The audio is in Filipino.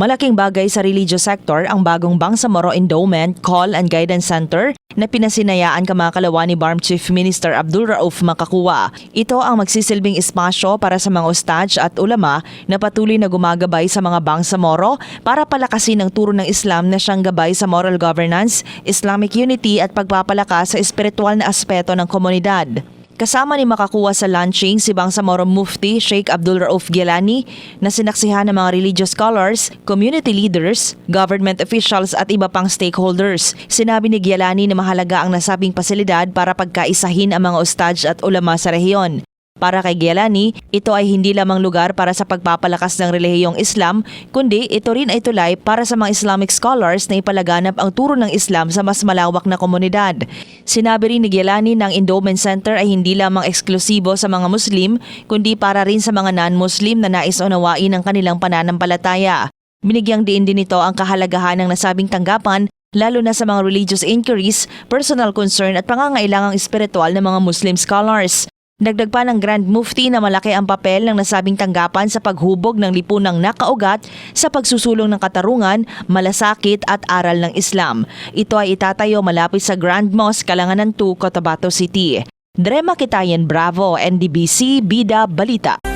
Malaking bagay sa religious sector ang bagong Bangsamoro Endowment Call and Guidance Center na pinasinayaan kamakalawa ni BARM Chief Minister Abdul Rauf Makakuwa. Ito ang magsisilbing espasyo para sa mga ostaj at ulama na patuloy na gumagabay sa mga Bangsamoro para palakasin ang turo ng Islam na siyang gabay sa moral governance, Islamic unity at pagpapalakas sa espiritual na aspeto ng komunidad. Kasama ni makakuha sa launching si Bangsamoro Mufti Sheikh Abdul Rauf Gilani na sinaksihan ng mga religious scholars, community leaders, government officials at iba pang stakeholders. Sinabi ni Gilani na mahalaga ang nasabing pasilidad para pagkaisahin ang mga ostaj at ulama sa rehiyon. Para kay Gialani, ito ay hindi lamang lugar para sa pagpapalakas ng relihiyong Islam, kundi ito rin ay tulay para sa mga Islamic scholars na ipalaganap ang turo ng Islam sa mas malawak na komunidad. Sinabi rin ni Gialani ng Endowment Center ay hindi lamang eksklusibo sa mga Muslim, kundi para rin sa mga non-Muslim na nais unawain ang kanilang pananampalataya. Binigyang diin din ito ang kahalagahan ng nasabing tanggapan lalo na sa mga religious inquiries, personal concern at pangangailangang espiritual ng mga Muslim scholars. Dagdag pa ng Grand Mufti na malaki ang papel ng nasabing tanggapan sa paghubog ng lipunang nakaugat sa pagsusulong ng katarungan, malasakit at aral ng Islam. Ito ay itatayo malapit sa Grand Mosque Kalanganan 2, Cotabato City. Drema Kitayan Bravo, NDBC, Bida, Balita.